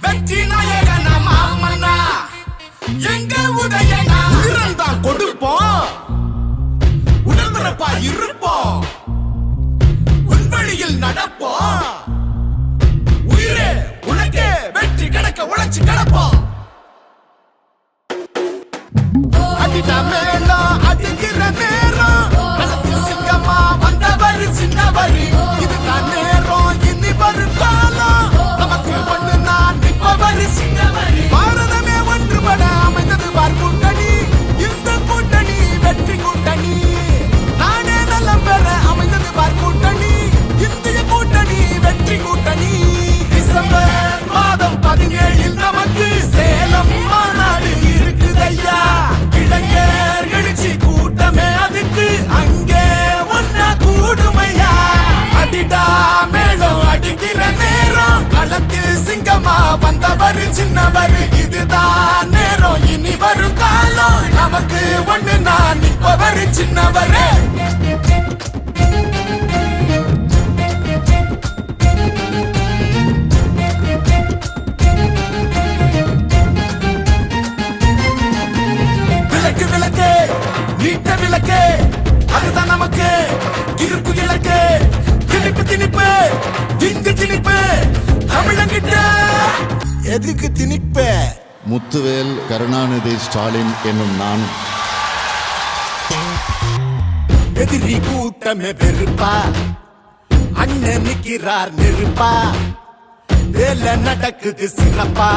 வெற்றி நாயகன மாமன்னா எங்க உதயன் அடிக்கிற நேரம் களத்தில் சிங்கமா வந்தவர் சின்னவர் இதுதான் நேரம். இனி வரும் காலம் நமக்கு ஒண்ணு நான் நிற்பவர் சின்னவரே. விளக்கு விளக்கு நீட்ட விளக்கு. அதுதான் நமக்கு இருப்பு இலக்கு. திணிப்பு திணிப்பு திங்கு திணிப்பு தமிழங்கிட்ட. எதுக்கு திணிப்ப? முத்துவேல் கருணாநிதி ஸ்டாலின் என்னும் நான். எதிரி கூட்டமே வெறுப்பா. அண்ணன் நிக்கிறார் நெருப்பா. வேலை நடக்குது சிறப்பா.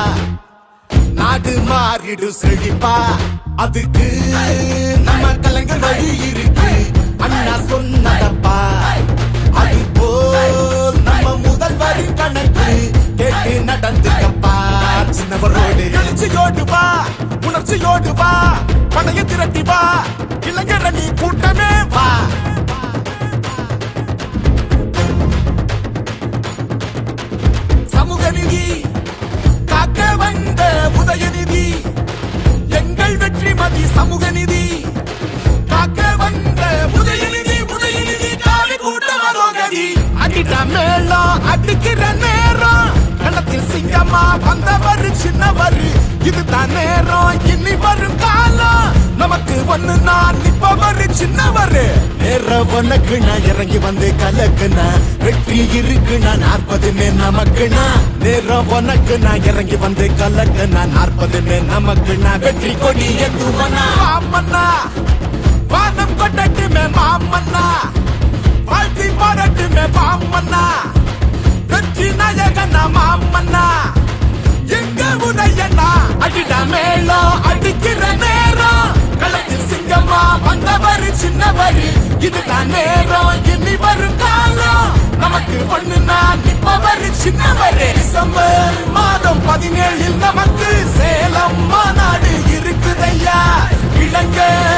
நாடு மாறிடு செழிப்பா. அதுக்கு நம்ம கலைஞர் வழி இருக்கு. அண்ணா சொன்னதப்பா கூட்டமே வா. சமூக நிதி காக்க வந்த உதயநிதி. எங்கள் வெற்றி மதி சமூக நிதி காக்க வந்த உதயநிதி உதயநிதி காலி கூட்ட மனோகதி. அடிட்ட மேளம் அடிக்கிற நேரம் களத்தில் சிங்கமா வந்தவர் சின்னவர். இதுதான் நேரம் இனி வரும் காலம். நமக்கு ஒண்ணு சின்னவர். நேர நான் இறங்கி வந்து கலக்குனா வெற்றி இருக்கு நாற்பதுமே நமக்குனா. நேரம் நான் இறங்கி வந்து கலக்குனா நாற்பதுமே நமக்குனா. வெற்றி கொடி எத்துவனா ஆமண்ணா. இதுதான் நேரம் இனி வரும் காலம். நமக்கு ஒண்ணு நான் நிற்பவர் சின்னவரே. டிசம்பர் மாதம் பதினேழில் நமக்கு சேலம் மாநாடு இருக்குதையா? இளைஞர்